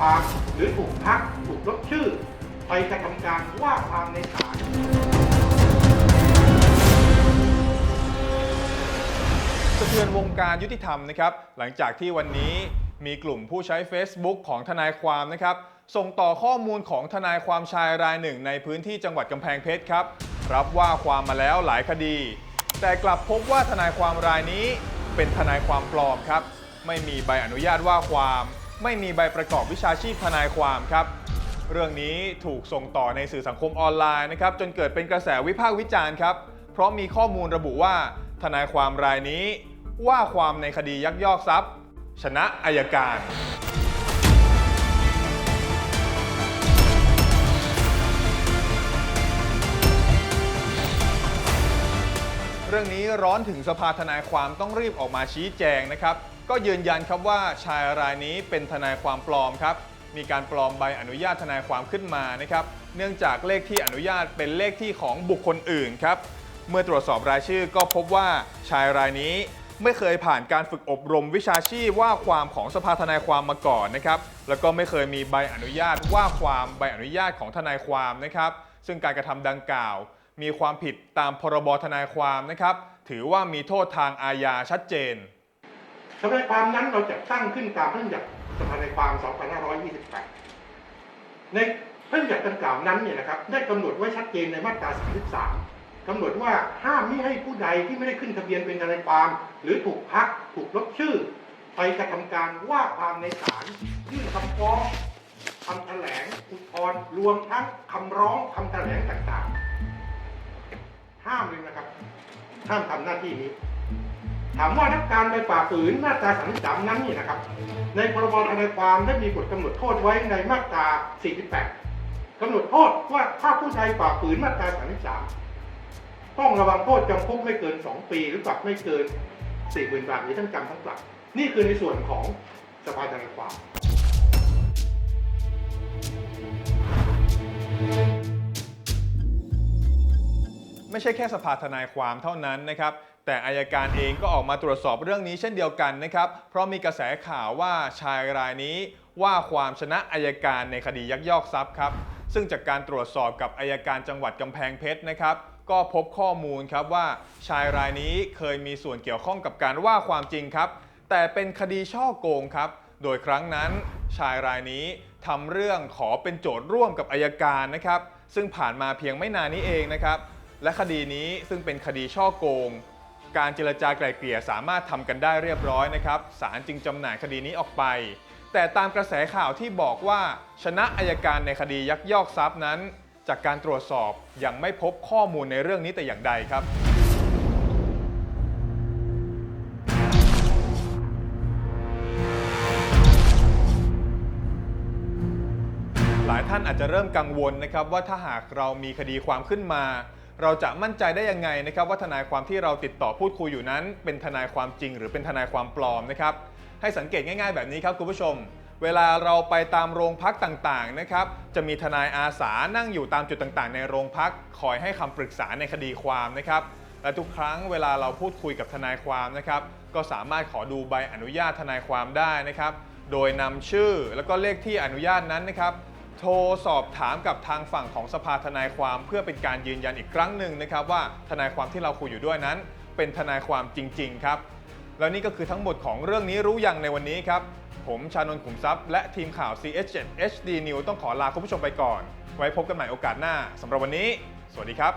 ความ หรือถูกพักถูกลบชื่อ ไปกระทำการว่าความในศาลสะเทือนวงการยุติธรรมนะครับ หลังจากที่วันนี้มีกลุ่มผู้ใช้ Facebook ของทนายความนะครับ ส่งต่อข้อมูลของทนายความชายรายหนึ่งในพื้นที่จังหวัดกำแพงเพชรครับ รับว่าความมาแล้วหลายคดี แต่กลับพบว่าทนายความรายนี้เป็นทนายความปลอมครับ ไม่มีใบอนุญาตว่าความ ไม่มีใบประกอบวิชาชีพทนายความครับ เรื่องนี้ถูกส่งต่อในสื่อสังคมออนไลน์นะครับจนเกิดเป็นกระแสวิพากษ์วิจารณ์ครับ เพราะมีข้อมูลระบุว่า ทนายความรายนี้ ว่าความในคดียักยอกทรัพย์ ชนะอายการเรื่องนี้ร้อนถึงสภาทนายความต้องรีบออกมาชี้แจงนะครับก็ยืนยันครับว่าชายรายนี้เป็นทนายความปลอมครับ มีการปลอมใบอนุญาตทนายความขึ้นมานะครับ เนื่องจากเลขที่อนุญาตเป็นเลขที่ของบุคคลอื่นครับ เมื่อตรวจสอบรายชื่อก็พบว่าชายรายนี้ไม่เคยผ่านการฝึกอบรมวิชาชีพว่าความของสภาทนายความมาก่อนนะครับ แล้วก็ไม่เคยมีใบอนุญาตว่าความใบอนุญาตของทนายความนะครับ ซึ่งการกระทำดังกล่าว มีความผิดตามพรบทนายความนะครับ ถือว่ามีโทษทางอาญาชัดเจน ทนายความนั้นเราจัดตั้งขึ้นตามพระราชบัญญัติสภาทนความ 2528 ในพระราชบัญญัติดังกล่าวนั้นเนี่ยนะครับได้กำหนดไว้ชัดเจนในมาตรา 33กำหนดว่าห้ามไม่ให้ผู้ใดที่ไม่ได้ขึ้นทะเบียนเป็นทนายความ หรือถูกพักถูกลบชื่อ ไปกระทำการว่าความในศาลยื่นคำฟ้องคำแถลงอุทธรณ์รวมทั้งคำร้องคำแถลงต่างๆ ห้ามเลยนะครับ ห้ามทำหน้าที่นี้ ถามว่านักการไปฝ่าฝืนมาตรา33นั้นนี่นะครับ ในพรบทนายความได้มีบทกำหนดโทษไว้ในมาตรา 48กำหนดโทษว่าถ้าผู้ใดฝ่าฝืนมาตรา 33 ต้องระวังโทษจำคุกไม่เกิน 2 ปี หรือปรับไม่เกิน40,000บาทหรือทั้งจำทั้งปรับ นี่คือในส่วนของสภาทนายความไม่ใช่แค่สภาทนายความเท่านั้นนะครับ แต่อายการเองก็ออกมาตรวจสอบเรื่องนี้เช่นเดียวกันนะครับ เพราะมีกระแสข่าวว่าชายรายนี้ว่าความชนะอายการในคดียักยอกทรัพย์ครับซึ่งจากการตรวจสอบกับอายการจังหวัดกำแพงเพชรนะครับ ก็พบข้อมูลครับว่าชายรายนี้เคยมีส่วนเกี่ยวข้องกับการว่าความจริงครับ แต่เป็นคดีช่อโกงครับ โดยครั้งนั้นชายรายนี้ทำเรื่องขอเป็นโจทย์ร่วมกับอายการนะครับ ซึ่งผ่านมาเพียงไม่นานนี้เองนะครับ และคดีนี้ซึ่งเป็นคดีช่อโกง การเจรจาไกล่เกลี่ยสามารถทำกันได้เรียบร้อยนะครับศาลจึงจำหน่ายคดีนี้ออกไป แต่ตามกระแสข่าวที่บอกว่า ชนะอายการในคดียักยอกทรัพย์นั้น จากการตรวจสอบยังไม่พบข้อมูลในเรื่องนี้แต่อย่างใดครับหลายท่านอาจจะเริ่มกังวลนะครับว่าถ้าหากเรามีคดีความขึ้นมา เราจะมั่นใจได้ยังไงนะครับว่าทนายความที่เราติดต่อพูดคุยอยู่นั้น เป็นทนายความจริง หรือเป็นทนายความปลอมนะครับให้สังเกตง่ายๆ แบบนี้ครับคุณผู้ชม เวลาเราไปตามโรงพักต่างๆนะครับจะมีทนายอาสานั่งอยู่ตามจุดต่างๆ ในโรงพักคอยให้คำปรึกษาในคดีความนะครับและทุกครั้งเวลาเราพูดคุยกับทนายความนะครับก็สามารถขอดูใบอนุญาตทนายความได้นะครับ โดยนำชื่อแล้วก็เลขที่อนุญาตนั้นนะครับ โทรสอบถามกับทางฝั่งของสภาทนายความเพื่อเป็นการยืนยันอีกครั้งหนึ่งนะครับ ว่าทนายความที่เราคุยอยู่ด้วยนั้น เป็นทนายความจริง ๆ ครับ แล้วนี่ก็คือทั้งหมดของเรื่องนี้รู้ยังในวันนี้ครับ ผมชานนท์ขุมทรัพย์และทีมข่าว CH7 HD News ต้องขอลาคุณผู้ชมไปก่อน ไว้พบกันใหม่โอกาสหน้าสำหรับวันนี้ สวัสดีครับ